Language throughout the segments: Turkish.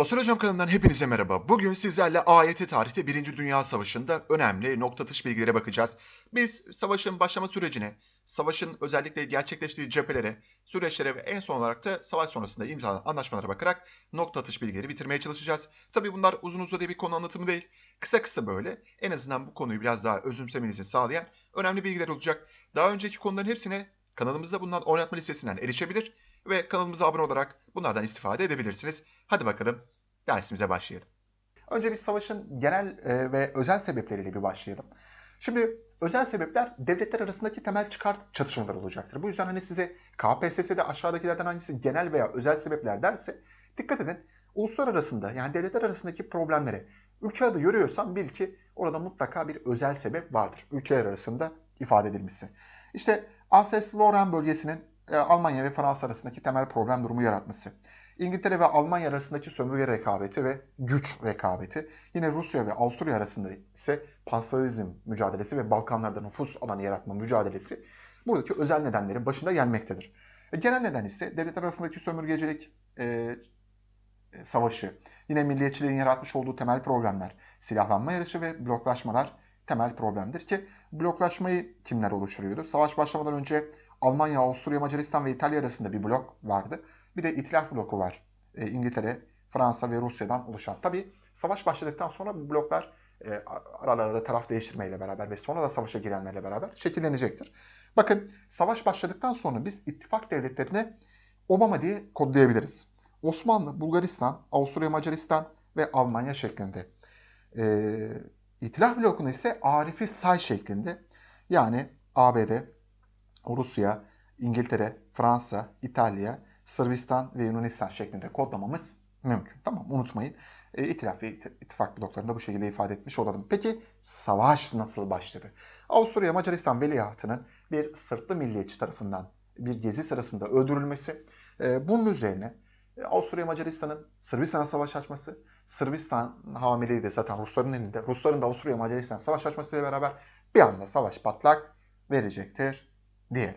Sosyolojim kanalından hepinize merhaba. Bugün sizlerle AYT tarihte 1. Dünya Savaşı'nda önemli nokta atış bilgilere bakacağız. Biz savaşın başlama sürecine, savaşın özellikle gerçekleştiği cephelere, süreçlere ve en son olarak da savaş sonrasında imzalanan anlaşmalara bakarak nokta atış bilgileri bitirmeye çalışacağız. Tabii bunlar uzun uzadıya bir konu anlatımı değil. Kısa kısa böyle en azından bu konuyu biraz daha özümsemenizi sağlayan önemli bilgiler olacak. Daha önceki konuların hepsine kanalımızda bulunan oynatma listesinden erişebilir ve kanalımıza abone olarak bunlardan istifade edebilirsiniz. Hadi bakalım dersimize başlayalım. Önce bir savaşın genel e, ve özel sebepleriyle bir başlayalım. Şimdi özel sebepler devletler arasındaki temel çıkar çatışmalar olacaktır. Bu yüzden hani size KPSS'de aşağıdakilerden hangisi genel veya özel sebepler derse dikkat edin. Uluslar arasında yani devletler arasındaki problemlere ülke adı görüyorsan bil ki orada mutlaka bir özel sebep vardır. Ülkeler arasında ifade edilmesi. İşte Alsace-Lorraine bölgesinin Almanya ve Fransa arasındaki temel problem durumu yaratması. İngiltere ve Almanya arasındaki sömürge rekabeti ve güç rekabeti. Yine Rusya ve Avusturya arasında ise panslavizm mücadelesi ve Balkanlarda nüfus alanı yaratma mücadelesi buradaki özel nedenlerin başında gelmektedir. E, genel neden ise devletler arasındaki sömürgecilik e, e, savaşı, yine milliyetçiliğin yaratmış olduğu temel problemler, silahlanma yarışı ve bloklaşmalar temel problemdir ki bloklaşmayı kimler oluşturuyordu? Savaş başlamadan önce Almanya, Avusturya, Macaristan ve İtalya arasında bir blok vardı. Bir de itilaf bloku var. E, İngiltere, Fransa ve Rusya'dan oluşan. Tabii savaş başladıktan sonra bu bloklar e, aralarında taraf değiştirmeyle beraber ve sonra da savaşa girenlerle beraber şekillenecektir. Bakın savaş başladıktan sonra biz ittifak devletlerine Obama diye kodlayabiliriz. Osmanlı, Bulgaristan, Avusturya, Macaristan ve Almanya şeklinde. E, İtilaf blokunu ise Arif'i say şeklinde. Yani ABD, Rusya, İngiltere, Fransa, İtalya, Sırbistan ve Yunanistan şeklinde kodlamamız mümkün. Tamam unutmayın. E, itilaf ve ittifak bloklarında bu şekilde ifade etmiş olalım. Peki savaş nasıl başladı? Avusturya Macaristan veliahtının bir sırtlı milliyetçi tarafından bir gezi sırasında öldürülmesi. E, bunun üzerine e, Avusturya Macaristan'ın Sırbistan'a savaş açması, Sırbistan hamileydi de zaten Rusların elinde. Rusların da Avusturya Macaristan'a savaş açmasıyla beraber bir anda savaş patlak verecektir diyelim.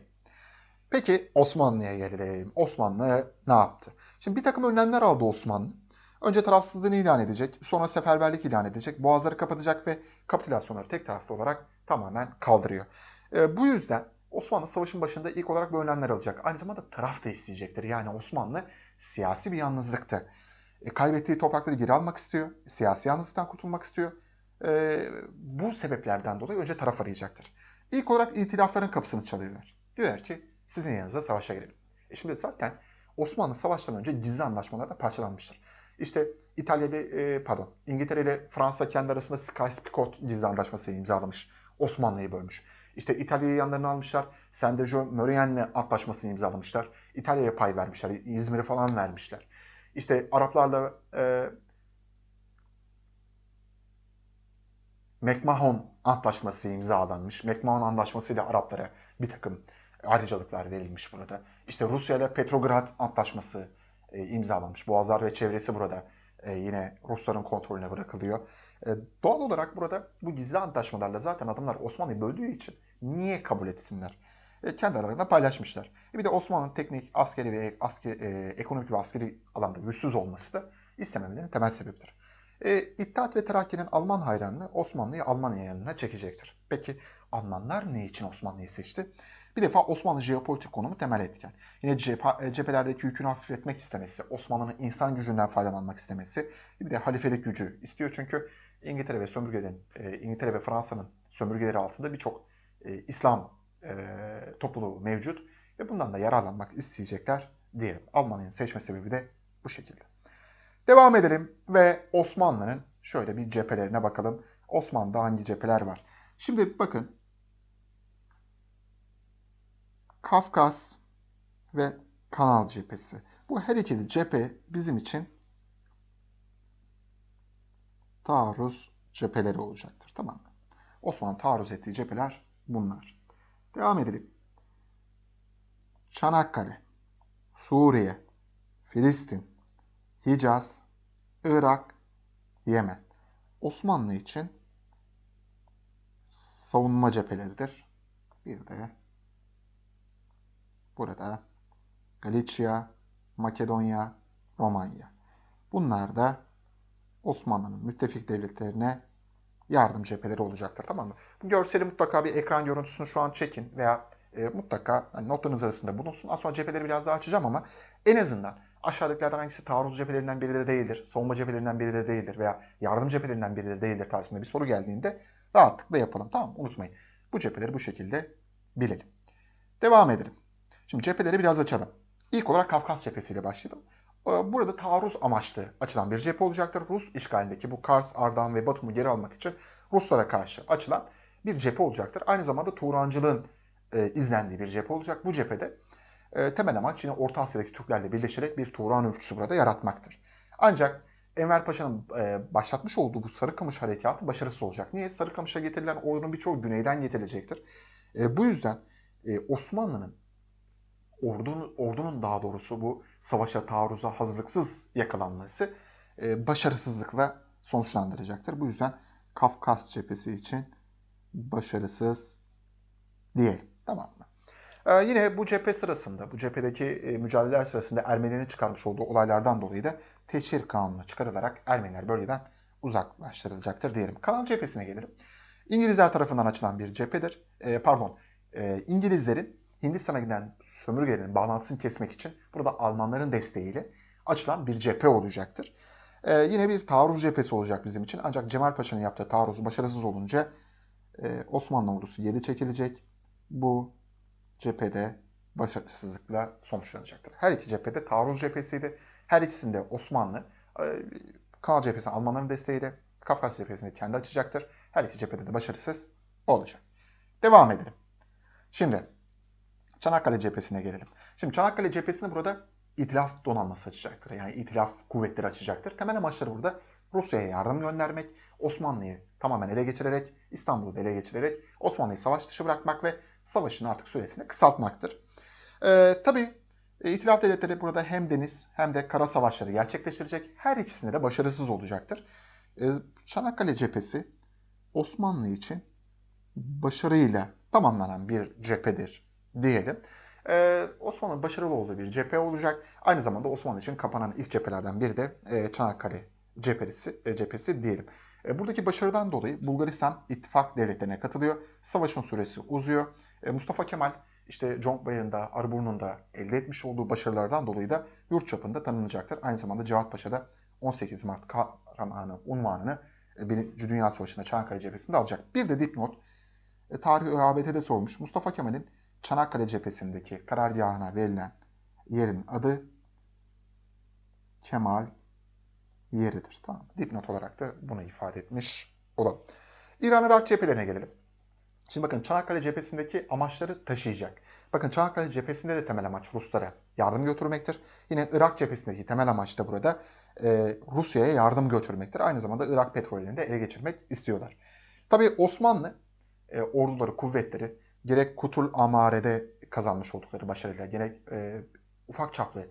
Peki Osmanlı'ya gelelim. Osmanlı ne yaptı? Şimdi bir takım önlemler aldı Osmanlı. Önce tarafsızlığını ilan edecek, sonra seferberlik ilan edecek, boğazları kapatacak ve kapitülasyonları tek taraflı olarak tamamen kaldırıyor. E, bu yüzden Osmanlı savaşın başında ilk olarak bu önlemler alacak. Aynı zamanda taraf da isteyecektir. Yani Osmanlı siyasi bir yalnızlıktı. E, kaybettiği toprakları geri almak istiyor. Siyasi yalnızlıktan kurtulmak istiyor. E, bu sebeplerden dolayı önce taraf arayacaktır. İlk olarak itilafların kapısını çalıyorlar. Diyorlar ki sizin yanınıza savaşa girelim. E şimdi zaten Osmanlı savaştan önce gizli anlaşmalarla parçalanmıştır. İşte İtalya'da e, pardon İngiltere ile Fransa kendi arasında Sykes-Picot gizli anlaşması imzalamış. Osmanlı'yı bölmüş. İşte İtalya'yı yanlarına almışlar. Saint-Dejo-Maurienne antlaşmasını imzalamışlar. İtalya'ya pay vermişler. İzmir'i falan vermişler. İşte Araplarla e, McMahon antlaşması imzalanmış. McMahon antlaşması ile Araplara bir takım ayrıcalıklar verilmiş burada. İşte Rusya ile Petrograd antlaşması e, imzalanmış. Boğazlar ve çevresi burada e, yine Rusların kontrolüne bırakılıyor. E, doğal olarak burada bu gizli antlaşmalarla zaten adamlar Osmanlı'yı böldüğü için niye kabul etsinler? E, kendi aralarında paylaşmışlar. E, bir de Osmanlı'nın teknik, askeri ve asker, e, ekonomik ve askeri alanda güçsüz olması da istememelerinin temel sebebidir. E, İttihat ve Terakki'nin Alman hayranlığı Osmanlı'yı Almanya yanına çekecektir. Peki Almanlar ne için Osmanlı'yı seçti? Bir defa Osmanlı jeopolitik konumu temel etken. Yine cephe, cephelerdeki yükünü hafifletmek istemesi, Osmanlı'nın insan gücünden faydalanmak istemesi, bir de halifelik gücü istiyor çünkü İngiltere ve sömürgelerin, e, İngiltere ve Fransa'nın sömürgeleri altında birçok e, İslam e, topluluğu mevcut ve bundan da yararlanmak isteyecekler diyelim. Almanya'nın seçme sebebi de bu şekilde. Devam edelim ve Osmanlı'nın şöyle bir cephelerine bakalım. Osmanlı'da hangi cepheler var? Şimdi bakın Kafkas ve Kanal cephesi. Bu her ikili cephe bizim için taarruz cepheleri olacaktır. Tamam mı? Osmanlı taarruz ettiği cepheler bunlar. Devam edelim. Çanakkale, Suriye, Filistin, Hicaz, Irak, Yemen. Osmanlı için savunma cepheleridir. Bir de burada Galicia, Makedonya, Romanya. Bunlar da Osmanlı'nın müttefik devletlerine yardım cepheleri olacaktır. Tamam mı? Bu görseli mutlaka bir ekran görüntüsünü şu an çekin veya e, mutlaka hani notlarınız arasında bulunsun. Az sonra cepheleri biraz daha açacağım ama en azından aşağıdakilerden hangisi taarruz cephelerinden birileri değildir, savunma cephelerinden birileri değildir veya yardım cephelerinden birileri değildir tarzında bir soru geldiğinde rahatlıkla yapalım. Tamam? Unutmayın. Bu cepheleri bu şekilde bilelim. Devam edelim. Şimdi cepheleri biraz açalım. İlk olarak Kafkas cephesiyle başlayalım. Ee, Burada taarruz amaçlı açılan bir cephe olacaktır. Rus işgalindeki bu Kars, Ardahan ve Batum'u geri almak için Ruslara karşı açılan bir cephe olacaktır. Aynı zamanda Turancılığın e, izlendiği bir cephe olacak. Bu cephede e, temel amaç yine Orta Asya'daki Türklerle birleşerek bir Turan ülküsü burada yaratmaktır. Ancak Enver Paşa'nın e, başlatmış olduğu bu Sarıkamış harekatı başarısız olacak. Niye? Sarıkamış'a getirilen ordunun birçoğu güneyden getirilecektir. E, bu yüzden e, Osmanlı'nın ordunun, ordunun daha doğrusu bu savaşa taarruza hazırlıksız yakalanması e, başarısızlıkla sonuçlandıracaktır. Bu yüzden Kafkas cephesi için başarısız diyelim. Tamam mı? Ee, yine bu cephe sırasında, bu cephedeki e, mücadeleler sırasında Ermenilerin çıkarmış olduğu olaylardan dolayı da teşhir kanunu çıkarılarak Ermeniler bölgeden uzaklaştırılacaktır diyelim. Kanal cephesine gelelim. İngilizler tarafından açılan bir cephedir. E, pardon, e, İngilizlerin Hindistan'a giden sömürgelerin bağlantısını kesmek için burada Almanların desteğiyle açılan bir cephe olacaktır. E, yine bir taarruz cephesi olacak bizim için. Ancak Cemal Paşa'nın yaptığı taarruz başarısız olunca e, Osmanlı ordusu geri çekilecek. Bu cephede başarısızlıkla sonuçlanacaktır. Her iki cephede taarruz cephesiydi. Her ikisinde Osmanlı e, Kanal cephesi Almanların desteğiyle Kafkas cephesini kendi açacaktır. Her iki cephede de başarısız olacak. Devam edelim. Şimdi Çanakkale cephesine gelelim. Şimdi Çanakkale cephesini burada itilaf donanması açacaktır. Yani itilaf kuvvetleri açacaktır. Temel amaçları burada Rusya'ya yardım göndermek, Osmanlı'yı tamamen ele geçirerek, İstanbul'u ele geçirerek Osmanlı'yı savaş dışı bırakmak ve savaşın artık süresini kısaltmaktır. Ee, Tabi İtilaf devletleri burada hem deniz hem de kara savaşları gerçekleştirecek. Her ikisinde de başarısız olacaktır. Ee, Çanakkale cephesi Osmanlı için başarıyla tamamlanan bir cephedir diyelim. Ee, Osmanlı'nın başarılı olduğu bir cephe olacak. Aynı zamanda Osmanlı için kapanan ilk cephelerden biri de e, Çanakkale cephesi, e, cephesi diyelim. E, buradaki başarıdan dolayı Bulgaristan ittifak devletlerine katılıyor. Savaşın süresi uzuyor. E, Mustafa Kemal işte Conkbayır'ında, Arıburnu'nda elde etmiş olduğu başarılardan dolayı da yurt çapında tanınacaktır. Aynı zamanda Cevat Paşa da 18 Mart kahramanı unvanını e, Birinci Dünya Savaşı'nda Çanakkale cephesinde alacak. Bir de dipnot, e, tarih ÖABT'de sormuş. Mustafa Kemal'in Çanakkale cephesindeki karargahına verilen yerin adı Kemal yeridir. Tamam. Dipnot olarak da bunu ifade etmiş olalım. İran-Irak cephelerine gelelim. Şimdi bakın Çanakkale cephesindeki amaçları taşıyacak. Bakın Çanakkale cephesinde de temel amaç Ruslara yardım götürmektir. Yine Irak cephesindeki temel amaç da burada e, Rusya'ya yardım götürmektir. Aynı zamanda Irak petrollerini de ele geçirmek istiyorlar. Tabi Osmanlı e, orduları, kuvvetleri gerek Kutul Amare'de kazanmış oldukları başarıyla, gerek e, ufak çaplı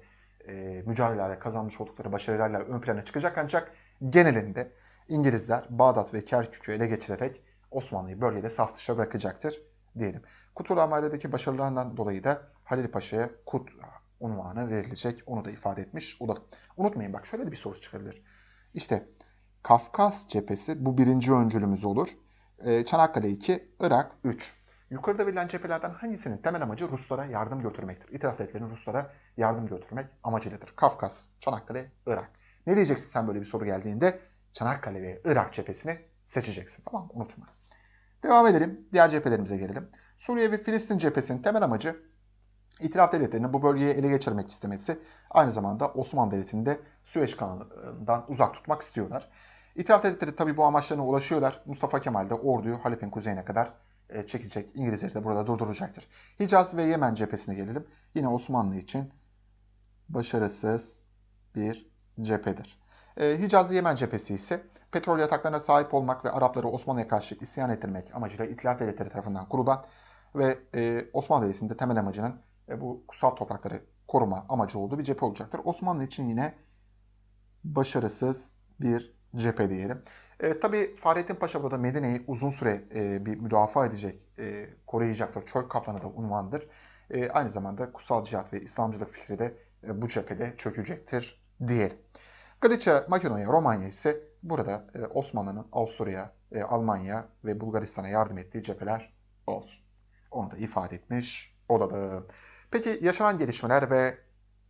e, mücadelelerle kazanmış oldukları başarılarla ön plana çıkacak ancak genelinde İngilizler Bağdat ve Kerkük'ü ele geçirerek Osmanlı'yı bölgede saf dışı bırakacaktır diyelim. Kutul Amare'deki başarılarından dolayı da Halil Paşa'ya Kut unvanı verilecek. Onu da ifade etmiş olalım. Unutmayın bak şöyle de bir soru çıkabilir. İşte Kafkas cephesi bu birinci öncülümüz olur. Ee, Çanakkale 2, Irak 3. Yukarıda verilen cephelerden hangisinin temel amacı Ruslara yardım götürmektir? İtiraf devletlerinin Ruslara yardım götürmek amacıyladır. Kafkas, Çanakkale, Irak. Ne diyeceksin sen böyle bir soru geldiğinde? Çanakkale ve Irak cephesini seçeceksin. Tamam mı? Unutma. Devam edelim. Diğer cephelerimize gelelim. Suriye ve Filistin cephesinin temel amacı İtilaf devletlerinin bu bölgeyi ele geçirmek istemesi. Aynı zamanda Osmanlı Devleti'ni de Süveyş kanalından uzak tutmak istiyorlar. İtilaf devletleri tabii bu amaçlarına ulaşıyorlar. Mustafa Kemal de orduyu Halep'in kuzeyine kadar e, çekecek. İngilizleri de burada durduracaktır. Hicaz ve Yemen cephesine gelelim. Yine Osmanlı için başarısız bir cephedir. E, Hicaz ve Yemen cephesi ise petrol yataklarına sahip olmak ve Arapları Osmanlı'ya karşı isyan ettirmek amacıyla İtilaf devletleri tarafından kurulan ve e, Osmanlı Devleti'nin de temel amacının e, bu kutsal toprakları koruma amacı olduğu bir cephe olacaktır. Osmanlı için yine başarısız bir cephe diyelim. E, Tabi Fahrettin Paşa burada Medine'yi uzun süre e, bir müdafaa edecek, e, koruyacaktır. Çöl kaplanı da unvandır. E, aynı zamanda kutsal cihat ve İslamcılık fikri de e, bu cephede çökecektir diyelim. Galicia, Makedonya, Romanya ise burada e, Osmanlı'nın Avusturya, e, Almanya ve Bulgaristan'a yardım ettiği cepheler olsun. Onu da ifade etmiş olalım. Peki yaşanan gelişmeler ve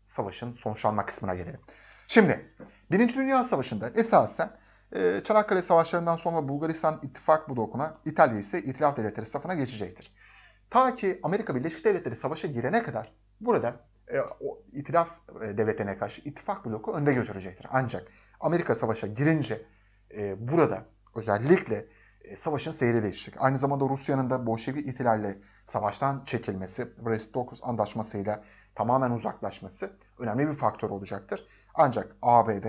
savaşın sonuçlanma kısmına gelelim. Şimdi Birinci Dünya Savaşı'nda esasen e, Çanakkale Savaşları'ndan sonra Bulgaristan ittifak blokuna, İtalya ise itilaf devletleri safına geçecektir. Ta ki Amerika Birleşik Devletleri savaşa girene kadar burada e, o itilaf e, devletlerine karşı ittifak bloku önde götürecektir. Ancak Amerika savaşa girince e, burada özellikle e, savaşın seyri değişecek. Aynı zamanda Rusya'nın da Bolşevik ihtilalle savaştan çekilmesi, Brest-Litovsk Antlaşması'yla tamamen uzaklaşması önemli bir faktör olacaktır. Ancak ABD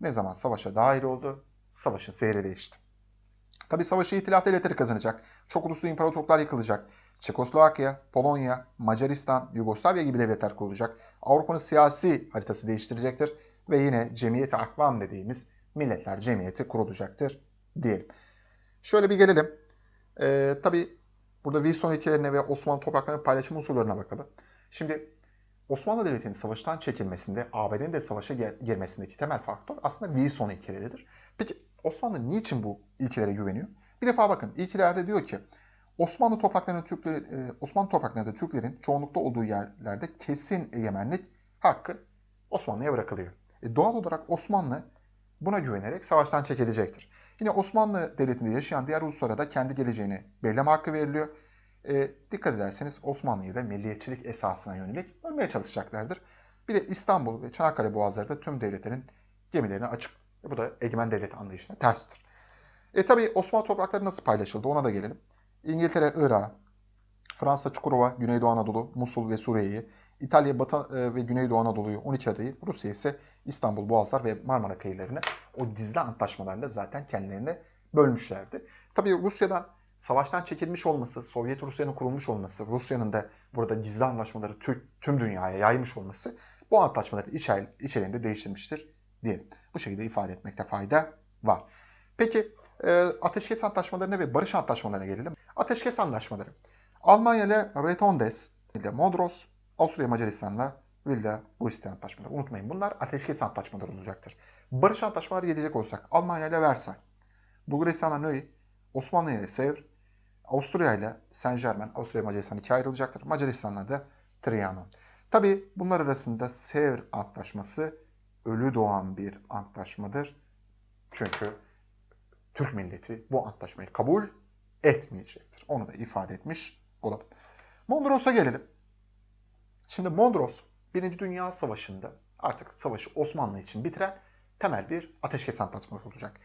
ne zaman savaşa dahil oldu, savaşın seyri değişti. Tabi savaşı itilaf devletleri kazanacak. Çok uluslu imparatorluklar yıkılacak. Çekoslovakya, Polonya, Macaristan, Yugoslavya gibi devletler kurulacak. Avrupa'nın siyasi haritası değiştirecektir. Ve yine Cemiyeti Akvam dediğimiz Milletler Cemiyeti kurulacaktır diyelim. Şöyle bir gelelim. Ee, tabii burada Wilson ilkelerine ve Osmanlı topraklarının paylaşım unsurlarına bakalım. Şimdi Osmanlı Devleti'nin savaştan çekilmesinde, ABD'nin de savaşa girmesindeki temel faktör aslında Wilson ilkeleridir. Peki Osmanlı niçin bu ilkelere güveniyor? Bir defa bakın ilkelerde diyor ki Osmanlı topraklarında Türkleri, e, Osmanlı topraklarında Türklerin çoğunlukta olduğu yerlerde kesin egemenlik hakkı Osmanlı'ya bırakılıyor. E, doğal olarak Osmanlı buna güvenerek savaştan çekilecektir. Yine Osmanlı Devleti'nde yaşayan diğer uluslara da kendi geleceğini belirleme hakkı veriliyor. E, dikkat ederseniz Osmanlı'yı da milliyetçilik esasına yönelik bölmeye çalışacaklardır. Bir de İstanbul ve Çanakkale boğazları da tüm devletlerin gemilerine açık. E, bu da egemen devlet anlayışına terstir. E tabi Osmanlı toprakları nasıl paylaşıldı ona da gelelim. İngiltere Irak'ı, Fransa Çukurova, Güneydoğu Anadolu, Musul ve Suriye'yi, İtalya Batı e, ve Güneydoğu Anadolu'yu 12 adayı, Rusya ise İstanbul, Boğazlar ve Marmara kıyılarını o dizli antlaşmalarla zaten kendilerine bölmüşlerdi. Tabii Rusya'dan savaştan çekilmiş olması, Sovyet Rusya'nın kurulmuş olması, Rusya'nın da burada gizli anlaşmaları tü- tüm dünyaya yaymış olması bu antlaşmaları içer, içeriğinde değiştirmiştir diyelim. Bu şekilde ifade etmekte fayda var. Peki e, ateşkes antlaşmalarına ve barış antlaşmalarına gelelim. Ateşkes antlaşmaları. Almanya ile Retondes ile Modros, Avusturya Macaristan'la Villa Buiste antlaşmaları. Unutmayın bunlar ateşkes antlaşmaları olacaktır. Barış antlaşmaları gelecek olsak Almanya ile Versay, Bulgaristan'la Nöy, Osmanlı ile Sevr, Avusturya ile Saint Germain, Avusturya Macaristan ikiye ayrılacaktır. Macaristan'la da Trianon. Tabi bunlar arasında Sevr antlaşması ölü doğan bir antlaşmadır. Çünkü Türk milleti bu antlaşmayı kabul etmeyecektir. Onu da ifade etmiş olalım. Mondros'a gelelim. Şimdi Mondros, Birinci Dünya Savaşı'nda artık savaşı Osmanlı için bitiren temel bir ateşkes antlaşması olacak.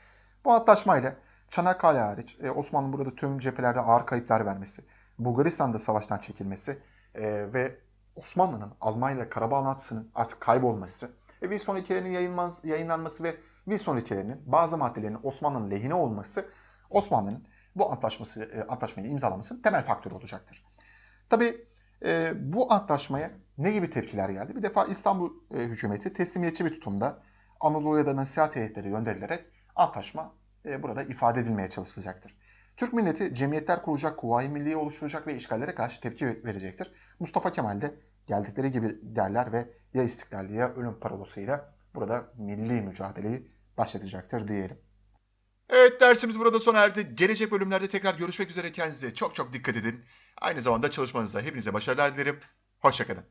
Bu antlaşmayla Çanakkale hariç e, Osmanlı burada tüm cephelerde ağır kayıplar vermesi, Bulgaristan'da savaştan çekilmesi e, ve Osmanlı'nın Almanya ile Karabağ anlatısının artık kaybolması, e, Wilson ilkelerinin yayınlanması, yayınlanması ve Wilson ilkelerinin bazı maddelerinin Osmanlı'nın lehine olması Osmanlı'nın bu antlaşması, e, antlaşmayı imzalamasının temel faktörü olacaktır. Tabi e, bu antlaşmaya ne gibi tepkiler geldi? Bir defa İstanbul e, hükümeti teslimiyetçi bir tutumda Anadolu'ya da nasihat heyetleri gönderilerek antlaşma e, burada ifade edilmeye çalışılacaktır. Türk milleti cemiyetler kuracak, kuvayi milliye oluşturacak ve işgallere karşı tepki verecektir. Mustafa Kemal de geldikleri gibi derler ve ya istiklal ya ölüm parolasıyla burada milli mücadeleyi başlatacaktır diyelim. Evet dersimiz burada sona erdi. Gelecek bölümlerde tekrar görüşmek üzere. Kendinize çok çok dikkat edin. Aynı zamanda çalışmanızda hepinize başarılar dilerim. Hoşçakalın.